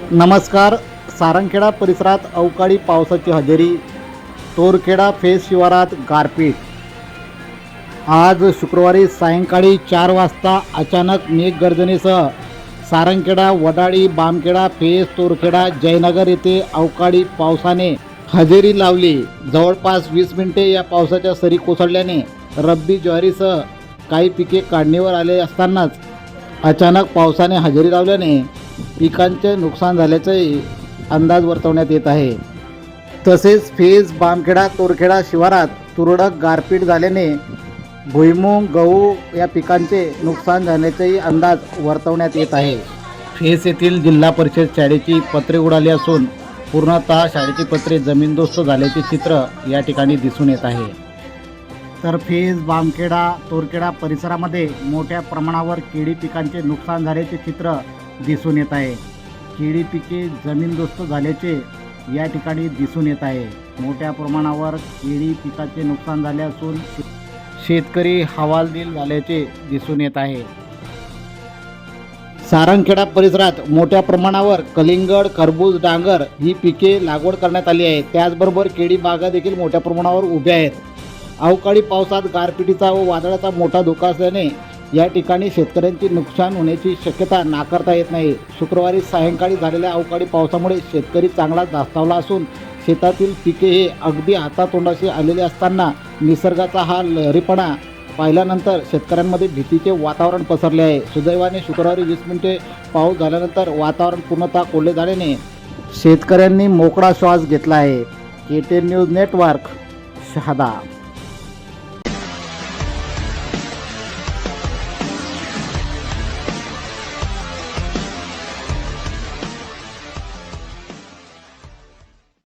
नमस्कार. सारंगखेडा परिसरात अवकाळी पावसाची हजेरी. तोरखेडा फेस शिवारात गारपीट. आज शुक्रवारी सायंकाळी चार वाजता अचानक मेघगर्जनेसह सारंगखेडा वडाळी बामखेडा फेस तोरखेडा जयनगर येथे अवकाळी पावसाने हजेरी लावली. जवळपास वीस मिनिटे या पावसाच्या सरी कोसळल्याने रब्बी ज्वारीसह काही पिके काढणीवर आले असतानाच अचानक पावसाने हजेरी लावल्याने पिकांचे नुकसान झाल्याचाही अंदाज वर्तवण्यात येत आहे. तसेच फेज बामखेडा तोरखेडा शिवारात तुरळक गारपीट झाल्याने भुईमूग गहू या पिकांचे नुकसान झाल्याचाही अंदाज वर्तवण्यात येत आहे. फेस येथील जिल्हा परिषद शाळेची पत्रे उडाली असून पूर्णतः शाळेची पत्रे जमीनदोस्त झाल्याचे चित्र या ठिकाणी दिसून येत आहे. तर फेज बामखेडा तोरखेडा परिसरामध्ये मोठ्या प्रमाणावर केळी पिकांचे नुकसान झाल्याचे चित्र दिसून येत आहे. केळी पिके जमीनदोस्त झाल्याचे या ठिकाणी दिसून येत आहे. मोठ्या प्रमाणावर केळी पिकाचे नुकसान झाले असून शे- शेतकरी हवालदिल झाल्याचे दिसून येत आहे. सारंगखेडा परिसरात मोठ्या प्रमाणावर कलिंगड खरबूज डांगर ही पिके लागवड करण्यात आली आहे त्याचबरोबर केळी बागा देखील मोठ्या प्रमाणावर उभ्या आहेत. अवकाळी पावसात गारपिटीचा व वादळाचा मोठा धोका असल्याने या ठिकाणी शेतकऱ्यांचे नुकसान होण्याची शक्यता नाकारता येत नाही. शुक्रवारी सायंकाळी झालेल्या अवकाळी पावसामुळे शेतकरी चांगलाच धास्तावला असून शेतातील पिके हे अगदी हातातोंडाशी आलेले असताना निसर्गाचा हा लहरीपणा पाहिल्यानंतर शेतकऱ्यांमध्ये भीतीचे वातावरण पसरले आहे. सुदैवाने शुक्रवारी वीस मिनिटे पाऊस झाल्यानंतर वातावरण पूर्णतः कोरडे झाल्याने शेतकऱ्यांनी मोकळा श्वास घेतला आहे. K news network Shahada.